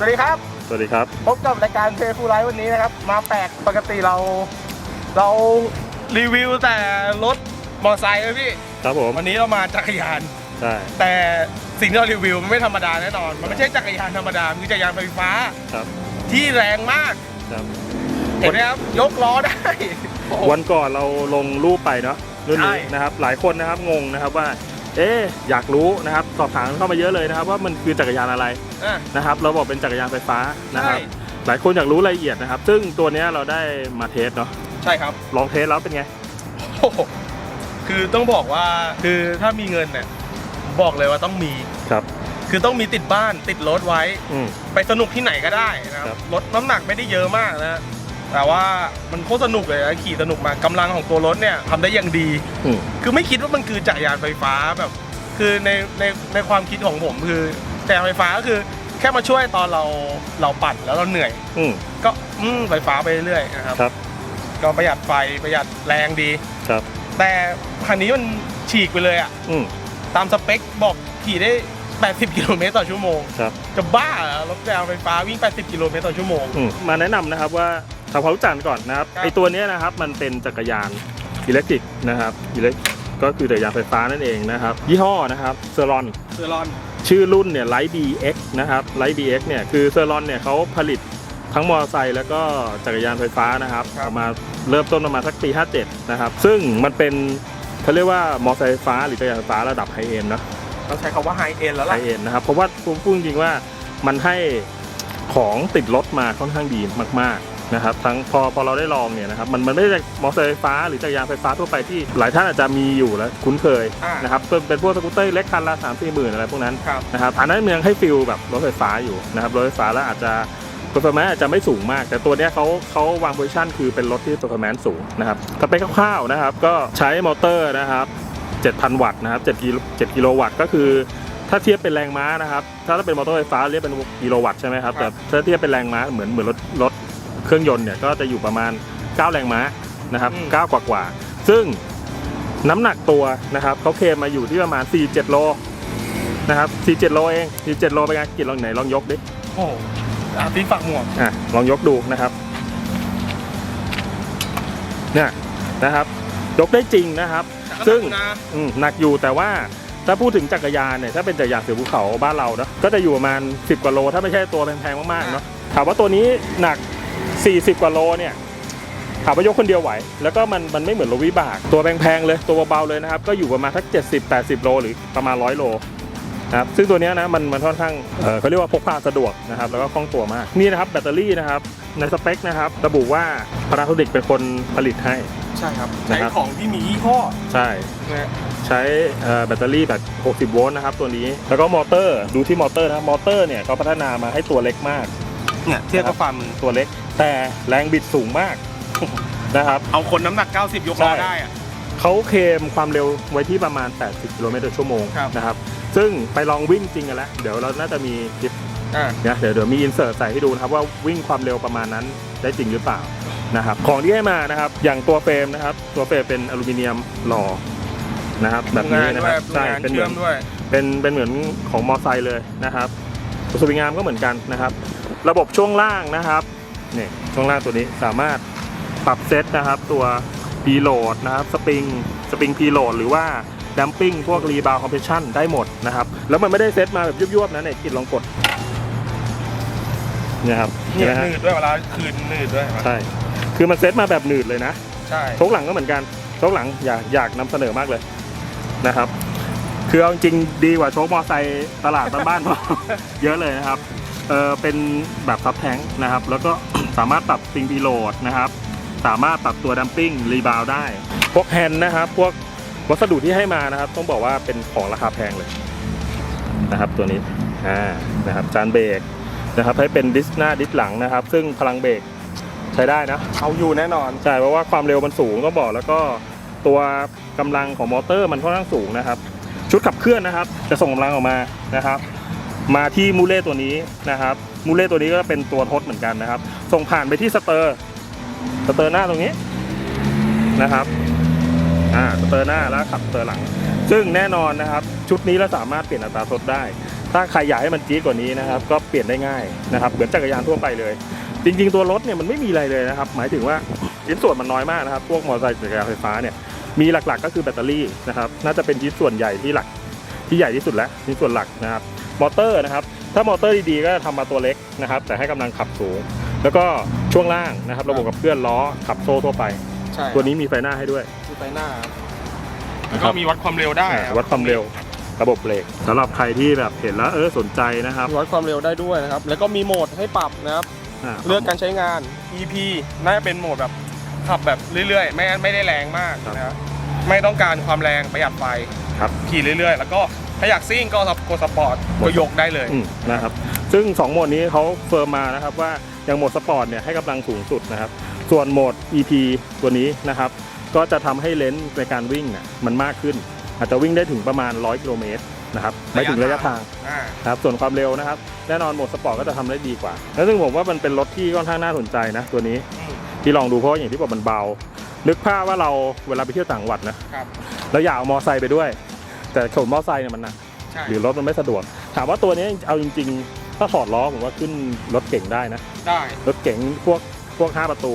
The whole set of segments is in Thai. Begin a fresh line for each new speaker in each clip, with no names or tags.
สวัสดีครับ
สวัสดีครับ
พบกับรายการเทฟูไลฟ์วันนี้นะครับ มาแปลกปกติเรา เรารีวิวแต่รถมอเตอร์ไซค์นะพี่
ครับผม
วันนี้เรามาจักรยาน
ใช่
แต่สิ่งที่เรารีวิวมันไม่ธรรมดาแน่นอน มันไม่ใช่จักรยานธรรมดา มันคือจักรยานไฟฟ้า
ครับ
ที่แรงมาก
ครับ
เห็นไหมครับ ยกล้อได้โอ้โห
วันก่อนเราลงรูปไปเนาะรุ่นนี้
ใช่
นะครับ หลายคนนะครับงงนะครับว่า เอ๊ะอยากรู้นะครับสอบถามเข้ามาเยอะเลยนะครับ ว่ามันคือจักรยานอะไร
อะ
นะครับ เราบอกเป็นจักรยานไฟฟ้านะครับ
ใช่
หลายคนอยากรู้รายละเอียดนะครับ ซึ่งตัวเนี้ยเราได้มาเทสเนาะ
ใช่ครับ
ลองเทสแล้วเป็นไง
โอ้โหคือต้องบอกว่าคือถ้ามีเงินเนี่ยบอกเลยว่าต้องมี
ครับ
คือต้องมีติดบ้านติดรถไว้
อืม
ไปสนุกที่ไหนก็ได้นะค
ครั
รับบรถน้ำหนักไม่ได้เยอะมากนะ แต่ว่ามันโคตรสนุกเลยนะขี่สนุกมากกำลังของตัวรถเนี่ยทำได้อย่างดี
อืม
คือไม่คิดว่ามันคือจักรยานไฟฟ้าแบบ คือในในในความคิดของผมคือจักรยานไฟฟ้าก็คือแค่มาช่วยตอนเราเราปั่นแล้วเราเหนื่อย
อืม
ก็อืมไฟฟ้าไปเรื่อยๆนะครับ
ครับ
ก็ประหยัดไฟประหยัดแรงดี
ครับ
แต่คันนี้มันฉีกไปเลยอะ
อืม
ตามสเปคบอกขี่ได้ 80 กิโลเมตรต่อชั่วโมง
ครับ
จะบ้าเหรอรถจักรยานไฟฟ้าวิ่ง 80 กิโลเมตรต่อชั่วโมง
อืมมาแนะนำนะครับว่า ทำความรู้จักก่อนนะครับ
ครับ
ไอตัวเนี้ยนะครับมันเป็นจักรยานอิเล็กทริกนะครับอิเล็กก็คือจักรยานไฟฟ้านั่นเองนะครับ ยี่ห้อนะครับเซอรอน
เซอรอน
ชื่อรุ่นเนี่ยไลท์ DX นะครับไลท์ DX เนี่ยคือเซอรอนเนี่ยเขาผลิตทั้งมอเตอร์ไซค์แล้วก็จักรยานไฟฟ้านะครับออกมาเริ่มต้นประมาณสักปี 57 นะครับ ซึ่งมันเป็นเขาเรียกว่ามอเตอร์ไซค์ไฟฟ้าหรือจักรยานไฟฟ้าระดับไฮเอ็นเนาะ
เราใช้คำว่าไฮเอ็นแล้ว
ไฮ
ล่ะ
เอ็นนะครับเพราะว่าผมพูดจริงๆว่ามันให้ของติดรถมาค่อนข้างดีมากๆ นะครับทั้งพอพอเราได้ลองเนี่ยนะครับมันมันไม่ได้มอเตอร์ไซค์ไฟฟ้าหรือจักรยานไฟฟ้าทั่วไปที่หลายท่านอาจจะมีอยู่แล้วคุ้นเคย
อ่าน
นะครับเป็นเป็นพวกสกูตเตอร์เล็กคันละสามสี่หมื่นอะไรพวกนั้น
ครับ
นะครับอันนั้นมันยังให้ฟิลแบบรถไฟฟ้าอยู่นะครับรถไฟฟ้าแล้วอาจจะ performance อาจจะไม่สูงมาก แต่ตัวเนี้ยเขาเขาวางโพซิชันคือเป็นรถที่ performance สูงนะครับสเปคคร่าวๆนะครับก็ใช้มอเตอร์นะครับ 7,000 วัตต์นะครับ7กิโล7กิโลวัตต์ก็คือ ถ้าเทียบเป็นแรงม้านะครับ ถ้าเป็นมอเตอร์ไฟฟ้าเรียกเป็นกิโลวัตต์ใช่ไหมครับ
ครั
แต่
บ
ถ้าเทียบเป็นแรงม้าเหมือนเหมือนรถรถ เครื่องยนต์เนี่ยก็จะอยู่ประมาณ 9 แรงม้านะครับ9กว่ากว่าๆซึ่งน้ำหนักตัวนะครับเขาเคลมมาอยู่ที่ประมาณ 47 โลนะครับ 47 โลเอง 47 โลเป็นไงกินลองไหนลองยกดิ
โอ้โหอาพี่ฝักหมวก
อะลองยกดูนะครับเนี่ยนะครับ ยกได้จริงนะครับ ซึ่ง
นะ
อืมหนักอยู่แต่ว่าถ้าพูดถึงจักรยานเนี่ยถ้าเป็นจักรยานเสือภูเขาบ้านเราเนาะก็จะอยู่ประมาณ 10 กว่าโล ถ้าไม่ใช่ตัวแพงๆมากๆเนาะถามว่าตัวนี้หนัก 40 กว่าโลเนี่ยถามว่ายกคนเดียวไหว แล้วก็มันมันไม่เหมือนรถวิบาก ตัวแพงๆเลย ตัวเบาๆเลยนะครับ ก็อยู่ประมาณทัก 70 80 โลหรือประมาณ 100 โลนะครับ ซึ่งตัวเนี้ยนะมันมันค่อนข้างเอ่อเขาเรียกว่าพกพาสะดวกนะครับ แล้วก็คล่องตัวมาก นี่นะครับแบตเตอรี่นะครับ ในสเปคนะครับ ระบุว่าพาราโทนิกเป็นคนผลิตให้
ใช่ครับ
นะ
ใช้
ครับ
ของที่มียี่ห้อ
ใช่
นะ
ใช้เอ่อแบตเตอรี่แบบ 60 โวลต์นะครับตัวนี้ แล้วก็มอเตอร์ ดูที่มอเตอร์นะครับมอเตอร์เนี่ยเขาพัฒนามาให้ตัวเล็กมาก
เนี่ยเทียบกับฝ่ามือ
ตัวเล็ก แต่แรงบิดสูงมาก นะครับ
เอาคนน้ำหนัก 90 ยกล้อ
ใช่
ได้อะ
เขาเคลมความเร็วไว้ที่ประมาณ 80กิโลเมตรต่อชั่วโมง
ครับ
นะครับ ซึ่งไปลองวิ่งจริงกันแล้ว เดี๋ยวเราน่าจะมีคลิป
อ่า
นะเดี๋ยวเดี๋ยวมีอินเสิร์ตใส่ให้ดูนะครับว่าวิ่งความเร็วประมาณนั้นได้จริงหรือเปล่านะครับของที่ให้มานะครับอย่างตัวเฟรมนะครับ ตัวเฟรมเป็นอลูมิเนียมหล่อนะครับแบบนี้นะครับ
ใช่
ใช่
เป็
เป็นน
เห
เห
มื
มื
อ
อนน
ด้วย
เป็นเป็นเหมือนของมอไซค์เลยนะครับตัวสวิงอาร์มก็เหมือนกันนะครับ ระบบช่วงล่างนะครับนี่ช่วงล่างตัวนี้สามารถปรับเซตนะครับ ตัวพีโหลดนะครับสปริงสปริงพีโหลดหรือว่าดัมปิ้งพวกรีบาวคอมเพรสชันได้หมดนะครับ แล้วมันไม่ได้เซตมาแบบยุบๆนะเนี่ยกิดลองกดเนี่ยครับ
เนี่
เห็น
ย
ไหมฮะ
หนืดด้วยเวลาคืนหนืดด้วย
ใช่คือมันเซตมาแบบหนืดเลยนะ
ใช่
โชกหลังก็เหมือนกันโชกหลังอยากอยากนำเสนอมากเลยนะครับ คือเอาจริงๆดีกว่าโชกมอไซค์ตลาดบ้านๆเยอะเลยนะครับ เออเป็นแบบซับแทงค์นะครับ แล้วก็สามารถปรับซิงพีโหลดนะครับ สามารถปรับตัวดัมปิ้งรีบาวได้ พวกแฮนด์นะครับ พวกวัสดุที่ให้มานะครับ ต้องบอกว่าเป็นของราคาแพงเลยนะครับ ตัวนี้อ่านะครับจานเบรกนะครับ ให้เป็นดิสหน้าดิสหลังนะครับ ซึ่งพลังเบรกใช้ได้นะ
เอาอยู่แน่นอน
ใช่เพราะว่าความเร็วมันสูงต้องบอกแล้วก็ตัวกำลังของมอเตอร์มันค่อนข้างสูงนะครับ ชุดขับเคลื่อนนะครับ จะส่งกำลังออกมานะครับ มาที่มูเล่ตัวนี้นะครับมูเล่ตัวนี้ก็เป็นตัวทดเหมือนกันนะครับ ส่งผ่านไปที่สเตอร์สเตอร์หน้าตรงนี้นะครับอ่าสเตอร์หน้าแล้วขับสเตอร์หลัง ซึ่งแน่นอนนะครับ ชุดนี้เราสามารถเปลี่ยนอัตราทดได้ ถ้าใครอยากให้มันจี๊ดกว่านี้นะครับ ก็เปลี่ยนได้ง่ายนะครับเหมือนจักรยานทั่วไปเลย จริง ๆ ตัวรถเนี่ยมันไม่มีอะไรเลยนะครับ หมายถึงว่าชิ้นส่วนมันน้อยมากนะครับ พวกมอเตอร์ไซค์จักรยานไฟฟ้าเนี่ยมีหลักๆ ก็คือแบตเตอรี่นะครับ น่าจะเป็นชิ้นส่วนใหญ่ที่หลักที่ใหญ่ที่สุดแล้วชิ้นส่วนหลักนะครับ มอเตอร์นะครับ ถ้ามอเตอร์ดีๆก็ทำมาตัวเล็กนะครับ แต่ให้กำลังขับสูง แล้วก็ช่วงล่างนะครับ ระบบกับเคลื่อนล้อขับโซ่ทั่วไป
ใช่
ตัวนี้มีไฟหน้าให้ด้วย
คือไฟหน้าแล้ว
นะครั
ก็
บ
มีวัดความเร็วได้
อ่า
ครับ
วัดความเร็วระบบเบรกสำหรับใครที่แบบเห็นแล้วเออสนใจนะครับ
มีวัดความเร็วได้ด้วยนะครับ แล้วก็มีโหมดให้ปรับนะครับาเลือกการใช้งาน EP น่าจะเป็นโหมดแบบขับแบบเรื่อยๆ ไม่ไม่ได้แรงมากนะครับไม่ต้องการความแรงประหยัดไฟ
ครับ
ขี่เรื่อยๆ แล้วก็ ถ้าอยากซิ่งก็กดสปอร์ตก็ยกได้เลย
อืมนะครับซึ่ง 2 โหมดนี้เขาเฟิร์มมานะครับว่าอย่างโหมดสปอร์ตเนี่ยให้กำลังสูงสุดนะครับ ส่วนโหมด EP ตัวนี้นะครับ ก็จะทำให้เลนส์ในการวิ่งเนี่ยมันมากขึ้น อาจจะวิ่งได้ถึงประมาณ 100 กิโลเมตรนะครับไม่ถึงระยะทาง
อ่า
นะครับส่วนความเร็วนะครับแน่นอนโหมดสปอร์ตก็จะทำได้ดีกว่า แล้วซึ่งผมว่ามันเป็นรถที่ค่อนข้างน่าสนใจนะตัวนี้
อืม
ที่ลองดูเพราะอย่างที่บอกมันเบา นึกภาพว่าเราเวลาไปเที่ยวต่างจังหวัดนะครับแล้วอยากเอามอไซค์ไปด้วย แต่ขนมอไซค์เนี่ยมันหนัก
ใช่
หรือรถมันไม่สะดวก ถามว่าตัวนี้เอาจริงๆ ถ้าถอดล้อผมว่าขึ้นรถเก่งได้นะ
ได้
รถเก่งพวกพวก 5 ประตู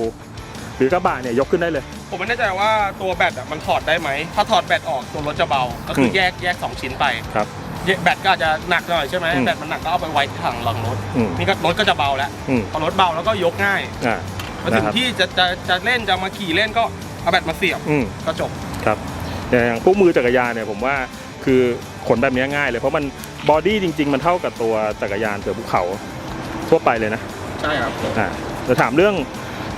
หรือกระบะเนี่ยยกขึ้นได้เลย
ผมไม่แน่ใจว่าตัวแบตอะมันถอดได้ไหม ถ้าถอดแบตออกตัวรถจะเบา ก็คืออ
ม
แยกแยกสองชิ้นไป
ครับ
แยกแบตก็อาจจะหนักหน่อยใช่ไหม
อืม
แบตมันหนักก็เอาไปไว้ที่ถังหลังรถ
อืม
นี่ก็รถก็จะเบาแล้ว
อืม
พอรถเบาแล้วก็ยกง่าย
อ่า
มาถึง
นะครับ
ที่จะจะจะเล่นจะมาขี่เล่นก็เอาแบตมาเสียบ
อืม
ก็จบ
ครับอย่างพวกมือจักรยานเนี่ยผมว่า คือขนแบบนี้ง่ายเลยเพราะมันบอดี้จริง ๆ มันเท่ากับตัวจักรยานเสือภูเขาทั่วไปเลยนะ
ใช่ครับ
อ่าจะถามเรื่อง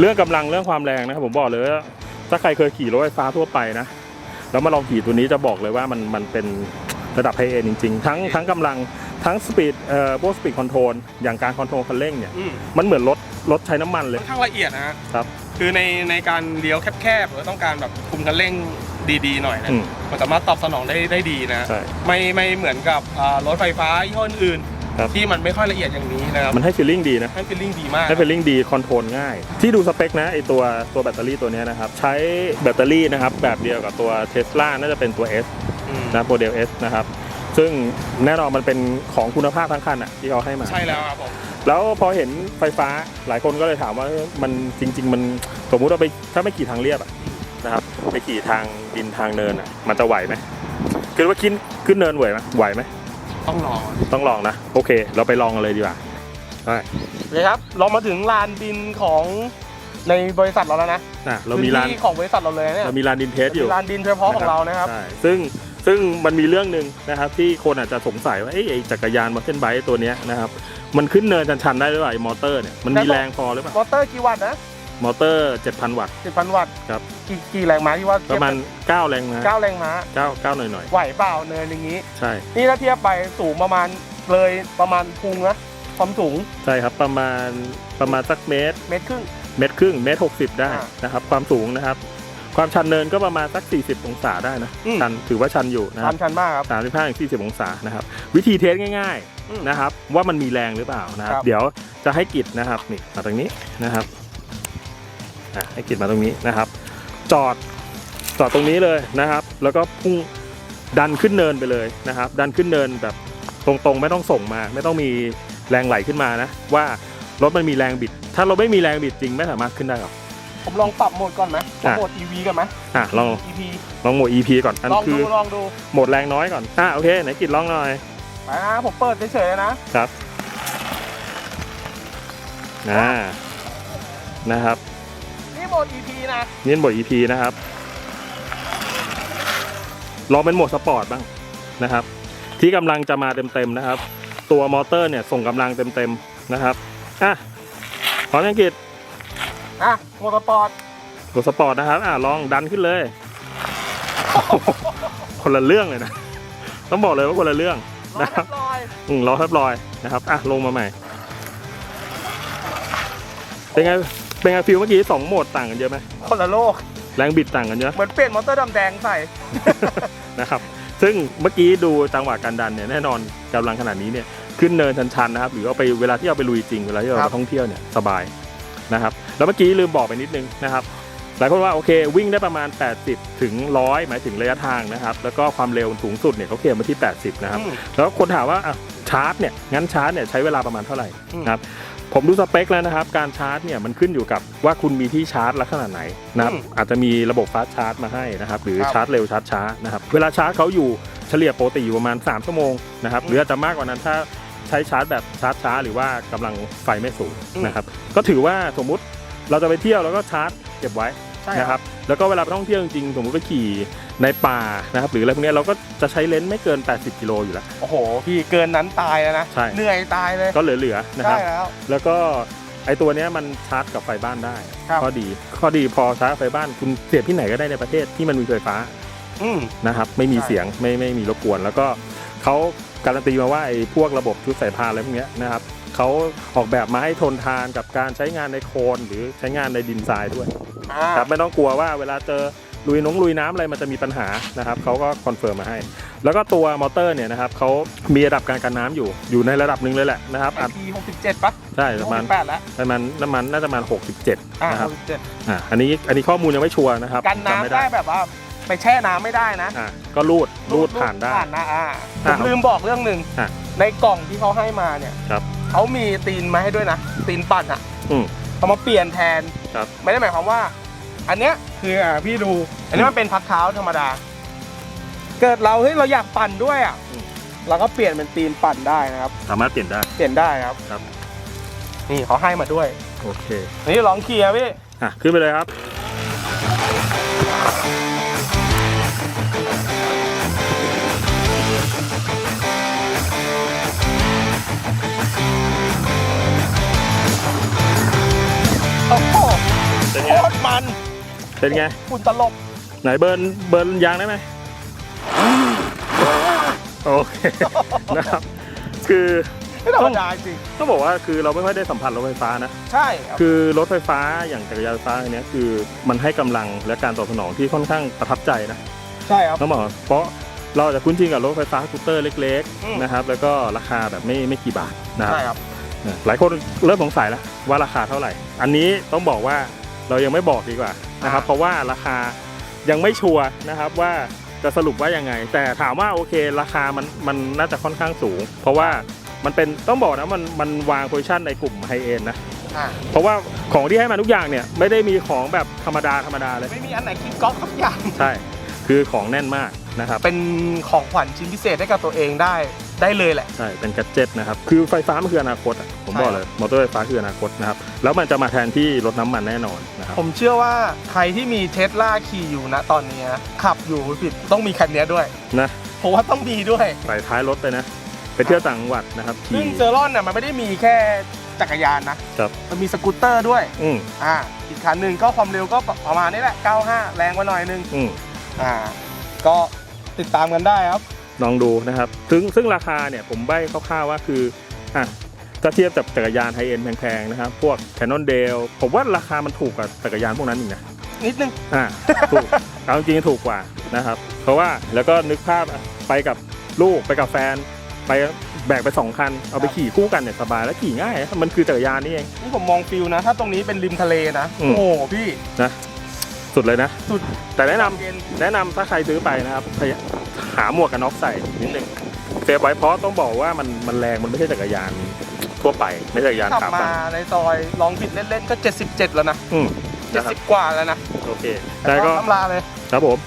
เรื่องกำลังเรื่องความแรงนะครับผมบอกเลยว่าถ้าใครเคยขี่รถไฟฟ้าทั่วไปนะแล้วมาลองขี่ตัวนี้จะบอกเลยว่ามันมันเป็นระดับไฮเอ็นจริง ๆ ทั้งทั้งกำลังทั้งสปีดเอ่อพวกสปีดคอนโทรลอย่างการคอนโทรลคันเร่งเนี่ย
อืม
มันเหมือนรถรถใช้น้ำมันเล
ค่
ย
อนข้างละเอียดนะฮะ
ครับ
คือในในการเลี้ยวแคบๆหรือต้องการแบบคุมคันเร่ง ดีๆหน่อยนะ
อืม
มันสามารถตอบสนองได้ได้ดีนะ
ใช่
ไม่ไม่เหมือนกับอ่ารถไฟฟ้ายี่ห้ออื่น
ครับ
ที่มันไม่ค่อยละเอียดอย่างนี้นะครับ
มันให้ฟีลลิ่งดีนะ
ให้ฟีลลิ่งดีมาก
ให้ฟีลลิ่งดีคอนโทรลง่าย ที่ดูสเปคนะไอตัวตัวแบตเตอรี่ตัวเนี้ยนะครับใช้แบตเตอรี่นะครับแบบเดียวกับตัวเทสลาน่าจะเป็นตัว S
อืม
นะโมเดล S นะครับ ซึ่งแน่นอนมันเป็นของคุณภาพทั้งคันอะที่เขาให้มา
ใช่แล้วครับผม
แล้วพอเห็นไฟฟ้าหลายคนก็เลยถามว่าเอ้ยมันจริง ๆ มันสมมุติเราไปถ้าไม่ขี่ทางเรียบอะนะครับ ไปขี่ทางดินทางเนินอะมันจะไหวไหมคิดว่าขึ้นขึ้นเนินไหวไหมไหวไหม
ต้องรอ
ต้องลองนะ โอเค เราไปลองกันเลยดีกว่าได้
โอเคครับเรามาถึงลานดินของในบริษัทเราแล้วนะ
อะเรามีลาน
พื้ที่ของบริษัทเราเลยเนี่ย
เรามีลานดินเทสอยู่
มีลานดินเฉพาะของเรานะครับ
ใช่ซึ่งซึ่งมันมีเรื่องหนึ่งนะครับที่คนอาจจะสงสัยว่าเอ้ยไอ้จักรยานมอเตอร์ไบค์ตัวเนี้ยนะครับมันขึ้นเนินชันๆได้หรือเปล่าไอ้มอเตอร์เนี่ยมันมี
ได้บอก
แรงพอหรือเปล่าม
อเตอร์กี่วัตต์นะ
มอเตอร์ 7,000 วัตต์
10,000 วัตต์
ครับ
กี่กี่แรงม้าที่ว่า
ประมาณ 9 แรงม้า
เก้าแรงม้า
9 9หน่อย
ไหวเปล่าเนินอย่างนี้
ๆใช่
นี่ถ้าเทียบไปสูงประมาณเลยประมาณพุงนะความสูง
ใช่ครับประมาณประมาณสักเมตร
เมตรครึ่ง
เมตรครึ่งเมตรหกสิบได้
อ่า
นะครับ ความสูงนะครับ ความชันเนินก็ประมาณสัก 40 องศาได้นะ
อืม
ชันถือว่าชันอยู่นะ
ค
ครั
วามชันมากครับ
บ35ถึง40องศานะครับ วิธีเทสง่าย
อืม
ๆนะครับ ว่ามันมีแรงหรือเปล่านะครับ
ครับ
เดี๋ยวจะให้กิจนะครับนี่มาตรงนี้นะครับ อะให้กิจมาตรงนี้นะครับ จอดจอดตรงนี้เลยนะครับ แล้วก็พุ่งดันขึ้นเนินไปเลยนะครับ ดันขึ้นเนินแบบตรงๆ ไม่ต้องส่งมา ไม่ต้องมีแรงไหลขึ้นมานะ ว่ารถมันมีแรงบิด ถ้าเราไม่มีแรงบิดจริงไม่สามารถขึ้นได้หรอก
ผมลองปรับโหมดก่อนไหม
อะ
โหมด EV กันไหม
อะลอง
EP
ลองโหมด EP ก่อน อัน
ลอง
คื
ดู
อ
ลองดู
โหมดแรงน้อยก่อนอะโอเคไหนกิดลองหน่อย
ไปนะผมเปิดเฉยๆเลยนะครับ
อ่านะครับ
นี่โหม ด EP นะ
นี่เป็นโหมด EP นะครับ ลองเป็นโหมดสปอร์ตบ้างนะครับ ที่กำลังจะมาเต็มๆนะครับ ตัวมอเตอร์เนี่ยส่งกำลังเต็มๆนะครับอะพร้อมยังกิด
อะโหมดสปอร์ต
กดสปอร์ตนะครับอะลองดันขึ้นเลย คนละเรื่องเลยนะ ต้องบอกเลยว่าคนละเรื่อง
ร้อ
นะ
ย
ครับ
ร้อย
อืมรอแทบลอยนะครับอะลงมาใหม่ เป็นไง เป็นไงฟิลเมื่อกี้สองโหมดต่างกันเยอะไหม
คนละโลก
แรงบิดต่างกันเยอะ
เหมือนเปลี่ยนมอเตอร์ดำแดงใส่
นะครับ ซึ่งเมื่อกี้ดูจังหวะการดันเนี่ยแน่นอนกำลังขนาดนี้เนี่ยขึ้นเนินชันๆนะครับ หรือเอาไปเวลาที่เอาไปลุยจริงเวลาที่เรา
ครั
ไป
บ
ท่องเที่ยวเนี่ยสบายนะครับ แล้วเมื่อกี้ลืมบอกไปนิดนึงนะครับหลายคนว่าโอเควิ่งได้ประมาณ 80 ถึง 100 หมายถึงระยะทางนะครับ แล้วก็ความเร็วสูงสุดเนี่ยเขาเขียนมาที่ 80 นะครับ
อืม
แล้วคนถามว่าอะชาร์จเนี่ยงั้นชาร์จเนี่ยใช้เวลาประมาณเท่าไหร่
อืม
นะครับ ผมดูสเปคแล้วนะครับ การชาร์จเนี่ยมันขึ้นอยู่กับว่าคุณมีที่ชาร์จลักษณะไหนนะครับ
อืม
อาจจะมีระบบฟาสต์ชาร์จมาให้นะครับ หรือ
ครับ
ชาร์จเร็วชาร์จช้านะครับ เวลาชาร์จเขาอยู่เฉลี่ยปกติอยู่ประมาณ 3 ชั่วโมงนะครับ
อืม
หรืออาจจะมากกว่านั้นถ้าใช้ชาร์จแบบชาร์จช้า หรือว่ากำลังไฟไม่สูง
อืม
นะครับ ก็ถือว่าสมมุติเราจะไปเที่ยวแล้วก็ชาร์จเก็บไว้
ใช่
นะครับ แล้วก็เวลาไปท่องเที่ยวจริงๆสมมติไปขี่ ในป่านะครับหรืออะไรพวกเนี้ยเราก็จะใช้เลนส์ไม่เกิน 80 กิโลอยู่แล้ว
โอ้โห พี่เกินนั้นตายแล้วนะ
ใช่
เหนื่อยตายเลย
ก็เหลือๆนะครับ
ใช่แล้ว
แล้วก็ไอตัวเนี้ยมันชาร์จกับไฟบ้านได้
ครับ
ข้อดีข้อดีพอชาร์จไฟบ้านคุณเสียบที่ไหนก็ได้ในประเทศที่มันมีไฟฟ้า
อืม
นะครับ ไม่มี
ใช่
เสียงไม่ไม่มีรบกวน แล้วก็เขาการันตีมาว่าไอ้พวกระบบชุดสายพานอะไรพวกเนี้ยนะครับเขาออกแบบมาให้ทนทานกับการใช้งานในโคลนหรือใช้งานในดินทรายด้วย
อ่า
ครับไม่ต้องกลัวว่าเวลาเจอ ลุยน้องลุยน้ำอะไรมันจะมีปัญหานะครับเขาก็คอนเฟิร์มมาให้ แล้วก็ตัวมอเตอร์เนี่ยนะครับเขามีระดับการกันน้ำอยู่อยู่ในระดับหนึ่งเลยแหละนะครับ
ไอ
อะ
ทีหกสิบเจ็ดปะ
ใช่ประมาณ
แปดแล้ว
ประมาณน้ำมันน่าจะประมาณ67
อ่า
นะค
ห
รับ
กสิบเจ็ด
อ่าอันนี้อันนี้ข้อมูลยังไม่ชัวร์นะครับ
กัน
จำไม่
น้ำได้แบบว่าไปแช่น้ำไม่ได้นะ
อ่าก็รูดรูดผ่านได้
ผ่านนะอ่าผ
อะ
มลืมบอกเรื่องหนึ่ง
อะ
ในกล่องที่เขาให้มาเนี่ย
ครับ
เขามีตีนมาให้ด้วยนะตีนปั่นอะ
อืม
เอามาเปลี่ยนแทน
ครับ
ไม่ได้หมายความว่า อันเนี้ยคืออ่าพี่ดู อันนี้มันเป็นพักเท้าธรรมดา เกิดเราเฮ้ยเราอยากปั่นด้วยอะเราก็เปลี่ยนเป็นตีนปั่นได้นะครับ
สามารถเปลี่ยนได้
เปลี่ยนได้ครับ
ครับ
นี่เขาให้มาด้วย
โอเค
อันนี้ลองเคลียร์พี่
อะ ขึ้นไปเลยครับ
โอ้โห
เป็น
โค
ไง
ตรมัน
เป็นไง
คุณตลบ
ไหนเบิร์นเบิร์นยางได้ไหมโอเคนะครับ คือ
ไม่ธรรมดาจริง
ต้องบอกว่าคือเราไม่ค่อยได้สัมผัสรถไฟฟ้านะ
ใช่ครับ
คือรถไฟฟ้าอย่างจักรยานไฟฟ้าอันเนี้ยคือมันให้กำลังและการตอบสนองที่ค่อนข้างประทับใจนะ
ใช่ครับ
ต้องบอกเพราะเราจะคุ้นชินกับรถไฟฟ้าสกูตเตอร์เล็ก
อืม
ๆนะครับ แล้วก็ราคาแบบไม่ไม่กี่บาทนะครับ
ใช่ครับ
หลายคนเริ่มสงสัยแล้วว่าราคาเท่าไหร่ อันนี้ต้องบอกว่าเรายังไม่บอกดีกว่า นะครับ
อ่า
เพราะว่าราคายังไม่ชัวร์นะครับว่าจะสรุปว่ายังไง แต่ถามว่าโอเค ราคามันมันน่าจะค่อนข้างสูง เพราะว่ามันเป็นต้องบอกนะมันมันวางโพซิชันในกลุ่มไฮเอ็นนะ
อ่า
เพราะว่าของที่ให้มาทุกอย่างเนี่ยไม่ได้มีของแบบธรรมดาธรรมดาเลย
ไม่มีอันไหนคิดก๊อกทุกอย่าง
ใช่ คือของแน่นมากนะครับ
เป็นของขวัญชิ้นพิเศษให้กับตัวเองได้ ได้เลยแหละ
ใช่ เป็นกัจเจ็ตนะครับ คือไฟฟ้ามันคืออนาคตอะผม
ใช่
บอกเลย มอเตอร์ไฟฟ้าคืออนาคตนะครับ แล้วมันจะมาแทนที่รถน้ำมันแน่นอนนะครับ
ผมเชื่อว่าใครที่มีเทสลาขี่อยู่นะตอนนี้นะขับอยู่ผิดต้องมีคันนี้ด้วย
นะ
ผมว่าต้องมีด้วย
ใส่ท้ายรถไปนะ ไปเที่ยวต่างจังหวัดนะครับ
ซึ่
ขี่
งเซอรอนเนี่ยมันไม่ได้มีแค่จักรยานนะครับมันมีสกูตเตอร์ด้วย
อืม
อ่า อีกคันหนึ่งก็ความเร็วก็ประมาณนี้แหละ 95 แรงกว่าหน่อยนึง
อืม
อ่า ก็ติดตามกันได้ครับ
ลองดูนะครับ ซึ่งซึ่งราคาเนี่ยผมใบ้คร่าวๆว่าคืออะถ้าเทียบกับจักรยานไฮเอ็นแพงๆนะครับ พวก Cannondale ผมว่าราคามันถูกกว่าจักรยานพวกนั้นอีกนะ
นิดนึง
อ่าถูกเอาจริงๆถูกกว่านะครับ เพราะว่าแล้วก็นึกภาพอะไปกับลูกไปกับแฟน ไปแบกไปสองคัน เอาไปขี่คู่กันเนี่ยสบายแล้วขี่ง่ายนะมันคือจักรยานนี่เอง
นี่ผมมองฟิลนะ ถ้าตรงนี้เป็นริมทะเลนะ
อืม
โอ้โหพี่
สุดเลยนะ
สุด
แต่แนะนำ
เย็น
แนะนำถ้าใครซื้อไปนะครับพย หาหมวกกันน็อกใส่นิดนึงเซฟไว้เพราะต้องบอกว่ามันมันแรงมันไม่ใช่จักรยานทั่วไปไม่ใช่จักรยาน
ขับ
ขา
มา
ปั่น
ในซอยลองผิดเล่นๆก็ 77 แล้วนะ
อืมนะครับ
70 กว่าแล้วนะ
โอเคได้ก็
ทำลาเลย
ครับผม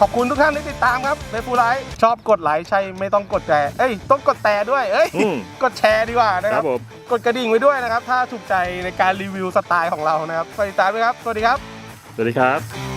ขอบคุณทุกท่านที่ติดตามครับในฟูไลท์ชอบกดไลค์ใช่ไม่ต้องกดแต่เอ้ย ต้องกดแต่ด้วย เอ้ย
อืม
กดแชร์ดีกว่านะ
ค
ค
รั
รั
บบผม
กดกระดิ่งไว้ด้วยนะครับ ถ้าถูกใจในการรีวิวสไตล์ของเรานะครับไปติดตามด้วยครับ สวัสดีครับ
สวัสดีครับ